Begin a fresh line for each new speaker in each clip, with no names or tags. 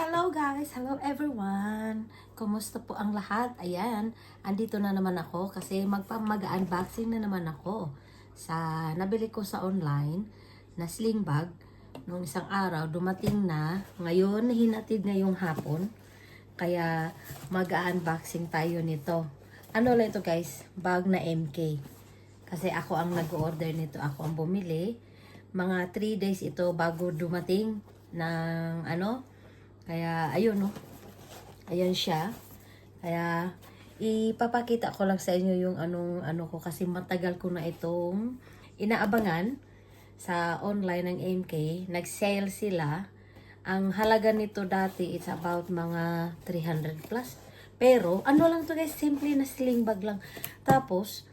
Hello guys! Hello everyone! Kumusta po ang lahat? Ayan, andito na naman ako kasi magpamag-unboxing na naman ako sa nabili ko sa online na sling bag. Nung isang araw, dumating na. Ngayon, hinatid ngayong hapon. Kaya mag-unboxing tayo nito. Ano lang ito guys? Bag na MK. Kasi ako ang nag-order nito. Ako ang bumili. Mga 3 days ito bago dumating ng ano. Kaya ayun no. Ayan siya. Kaya ipapakita ko lang sa inyo yung anong ano ko kasi matagal ko na itong inaabangan sa online ng MK. Nag-sale sila. Ang halaga nito dati is about mga 300 plus. Pero ano lang to guys, simple na sling bag lang. Tapos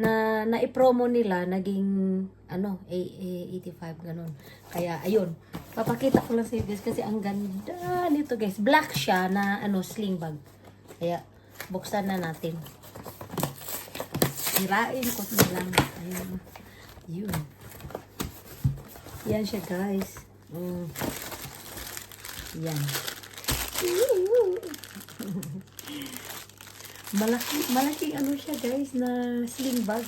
na na-promo nila naging ano, A, A 85 ganun. Kaya ayun, papakita ko lang sa guys kasi ang ganda nito guys. Black siya na ano sling bag. Kaya buksan na natin. Sirain ko na lang. Ayun. Yun. Yan siya guys. Mm. Yan. malaki, malaki ano siya guys na sling bag.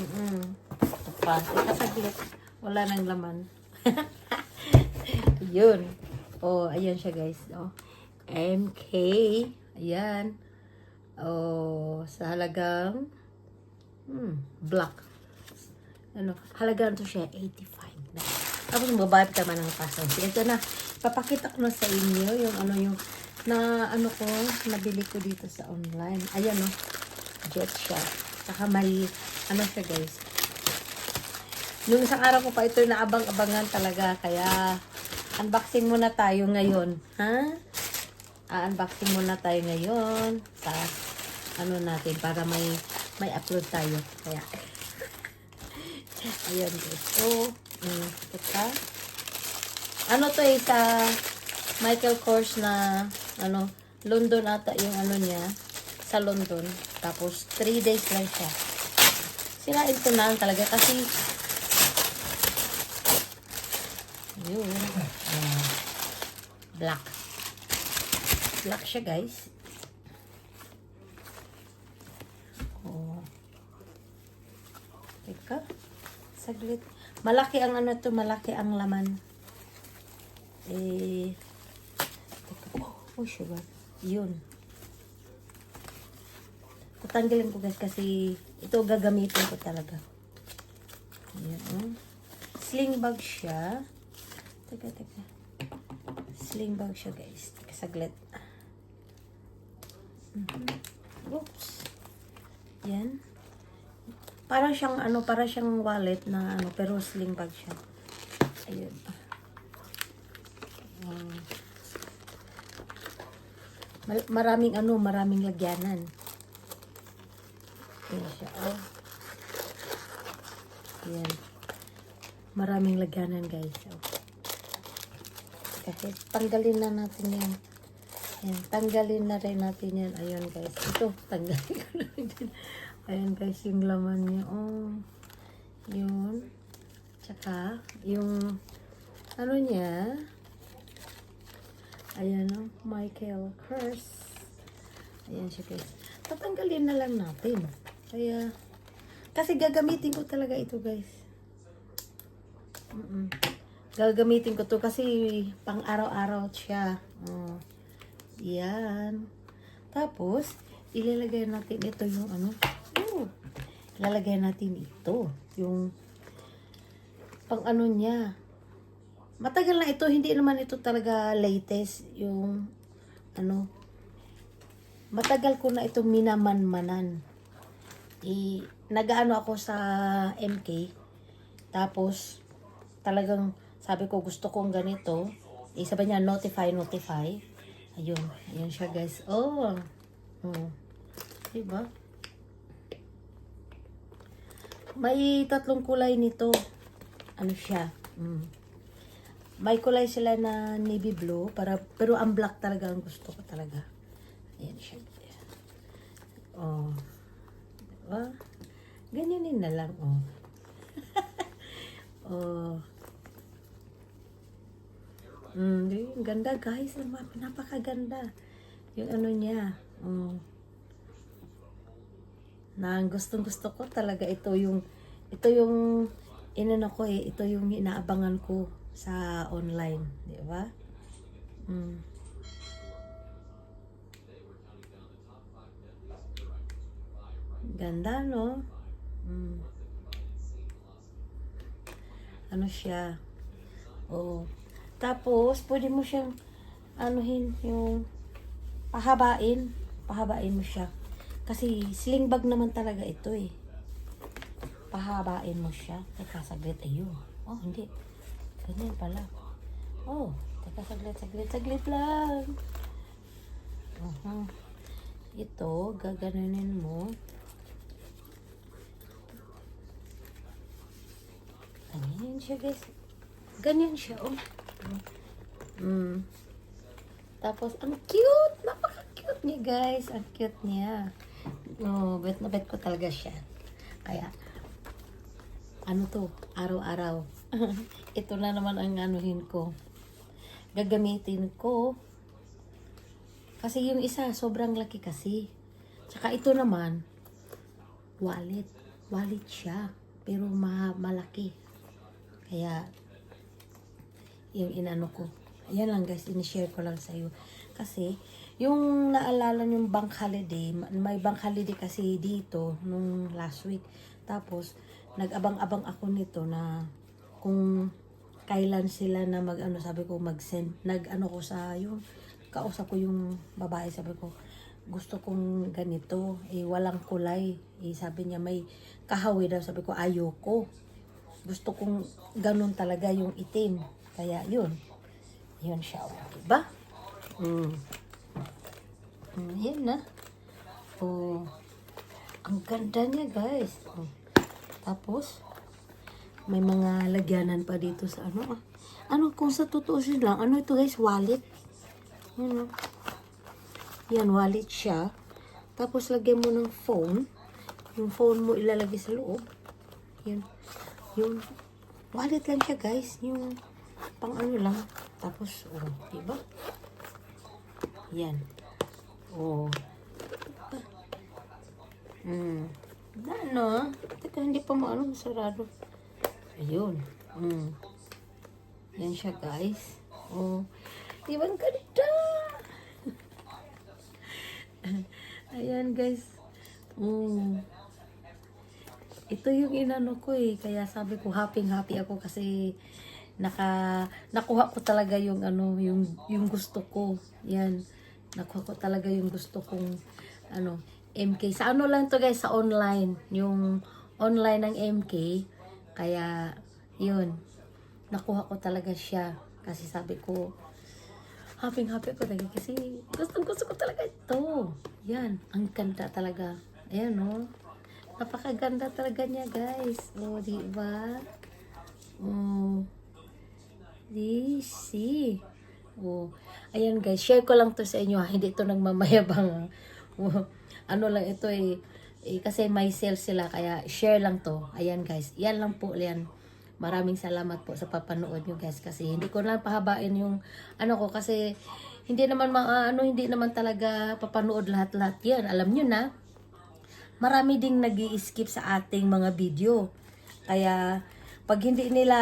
Mm-mm. Ito pa. Saglit. Wala nang laman. Yun. Oh, ayan siya guys. Oh. MK. Ayan. Oh, sa halagang hmm, black. Ano, halagang to siya 85 na. Tapos mababayad ka man ng pasaw. Ito na, papakita ko na sa inyo yung ano yung na ano ko, nabili ko dito sa online. Ayan o, jet siya. Saka may, ano siya guys. Nung isang araw ko pa ito naabang-abangan talaga. Kaya, unboxing muna tayo ngayon. Ha? Ah, unboxing muna tayo ngayon. Sa, ano natin, para may, may upload tayo. Kaya, ayan. So, mm, teka. Ano to eh, sa Michael Kors na, ano, London ata yung ano niya. Sa London. Tapos, 3 days lang siya. Sirain ko na talaga kasi yun. Black. Black siya, guys. Oh. Teka. Saglit. Malaki ang ano to, malaki ang laman. Eh, teka. Oh, oh sugar. Yun. Tatanggalin ko guys kasi ito gagamitin ko talaga. Ayan, oh. Sling bag siya. Teka, teka. Sling bag siya guys. Teka, saglit. Mhm. Oops. Yan. Parang siyang ano, para siyang wallet na ano, pero sling bag siya. Ayun. Um, maraming ano, maraming lagyanan. Ayan siya. Oh. Ayan. Maraming lagyanan guys. Oh. Kahit tanggalin na natin yan. Ayan, tanggalin na rin natin yan. Ayun guys. Ito, tanggalin ko na rin. Ayan guys, yung laman niya. Oh. Yun. Tsaka, yung ano niya. Ayan oh, Michael Kors. Ayan siya guys. Tatanggalin na lang natin. Kaya, kasi gagamitin ko talaga ito guys. Mm-mm. Gagamitin ko to kasi pang araw-araw siya. Oh. Yan. Tapos, ilalagay natin ito yung ano. Oh, ilalagay natin ito. Yung pang ano niya. Matagal na ito. Hindi naman ito talaga latest. Yung ano. Matagal ko na ito minamanmanan. I, nagaano ako sa MK. Tapos, talagang sabi ko gusto kong ganito. Eh, sabi niya, notify, notify. Ayun. Ayun siya, guys. Oh. Oh. Diba? May tatlong kulay nito. Ano siya? Mm. May kulay sila na navy blue. Para, pero ang black talaga ang gusto ko talaga. Ayan siya. Oh. Diba? Ganyanin na lang, oh. oh. Mm, ang ganda guys. Napakaganda. Yung ano niya. Mm. Na gustong gusto ko talaga ito yung ito yung inano ko eh, ito yung inaabangan ko sa online, di ba? Mm. Ganda, no? Mm. Ano siya? Oo. Tapos, pwede mo siyang anuhin yung pahabain. Pahabain mo siya. Kasi sling bag naman talaga ito eh. Pahabain mo siya. Teka, saglit. Ayun. Oh, hindi. Ganyan pala. Oh, teka, saglit, saglit, saglit lang. Mhm. Ito, gaganunin mo. Ganyan siya, guys. Ganyan siya, oh. Mm. Tapos, ang cute! Napaka-cute niya, guys. Ang cute niya. Oh, bet na bet ko talaga siya. Kaya, ano to, araw-araw. Ito na naman ang anuhin ko. Gagamitin ko. Kasi yung isa, sobrang laki kasi. Tsaka ito naman, wallet. Wallet siya. Pero ma malaki. Kaya, yung inano ko. Ayan lang guys, in-share ko lang sa'yo. Kasi, yung naalala yung bank holiday, ma- may bank holiday kasi dito nung last week. Tapos, nag-abang-abang ako nito na kung kailan sila na mag ano sabi ko mag-send nag ano ko sa yung kausap ko yung babae sabi ko gusto kong ganito eh walang kulay eh sabi niya may kahawi daw sabi ko ayoko gusto kong ganun talaga yung itim. Kaya yun. Yun siya. oh. Diba? Mm. Mm, yan na. Oh. Ang ganda niya guys. Oh. Tapos, may mga lagyanan pa dito sa ano. ah. Ano kung sa totoo lang, ano ito guys, wallet. Yan oh. Yan, wallet siya. Tapos lagyan mo ng phone. Yung phone mo ilalagay sa loob. Yan. Yung wallet lang siya guys. Yung pang ano lang. Tapos, oh, diba? Yan. Oh. Hmm. Na, ano? Teka, hindi pa maano, sarado. Ayun. Hmm. Yan siya, guys. Oh. Di ba ang ganda? Ayan, guys. Hmm. Ito yung inano ko eh. Kaya sabi ko, happy-happy ako kasi naka nakuha ko talaga yung ano yung yung gusto ko. Yan. Nakuha ko talaga yung gusto kong ano MK sa ano lang to guys sa online. Yung online ng MK kaya yun. Nakuha ko talaga siya. Kasi sabi ko happy happy ako talaga kasi gusto gusto ko talaga ito. Yan. Ang ganda talaga. Ayan oh. Napakaganda talaga niya guys. Oh di ba? Oh Easy. Oh. Ayan guys, share ko lang to sa inyo ha. Hindi to nagmamayabang. Oh. Ano lang ito eh, eh, kasi may sale sila kaya share lang to. Ayan guys, yan lang po yan. Maraming salamat po sa papanood nyo guys kasi hindi ko lang pahabain yung ano ko kasi hindi naman ma, ano hindi naman talaga papanood lahat-lahat yan. Alam nyo na, marami ding nag skip sa ating mga video. Kaya, pag hindi nila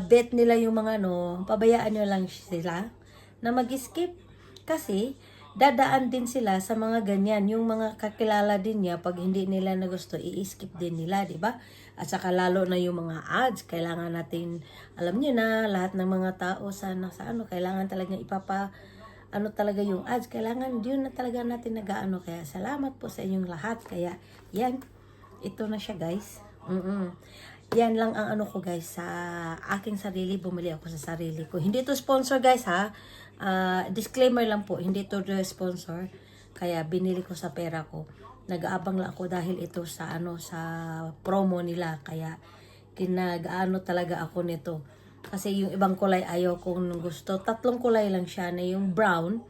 bet nila yung mga ano, pabayaan nyo lang sila na mag-skip. Kasi, dadaan din sila sa mga ganyan. Yung mga kakilala din niya, pag hindi nila na gusto, i-skip din nila, di ba? At saka lalo na yung mga ads, kailangan natin, alam niyo na, lahat ng mga tao sa, sa ano, kailangan talaga ipapa, ano talaga yung ads, kailangan yun na talaga natin nag-ano. Kaya salamat po sa inyong lahat. Kaya, yan, ito na siya guys. Mm Yan lang ang ano ko guys sa aking sarili. Bumili ako sa sarili ko. Hindi to sponsor guys ha. Ah, disclaimer lang po. Hindi to sponsor. Kaya binili ko sa pera ko. Nag-aabang lang ako dahil ito sa ano sa promo nila. Kaya kinag-ano talaga ako nito. Kasi yung ibang kulay ayaw kong gusto. Tatlong kulay lang siya na yung brown.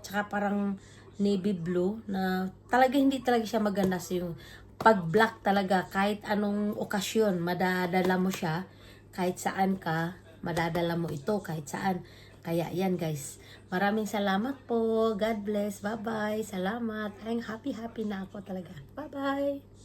Tsaka parang navy blue na talaga hindi talaga siya maganda sa yung pag black talaga kahit anong okasyon madadala mo siya kahit saan ka madadala mo ito kahit saan Kaya yan guys. Maraming salamat po. God bless. Bye-bye. Salamat. Ay, happy-happy na ako talaga. Bye-bye.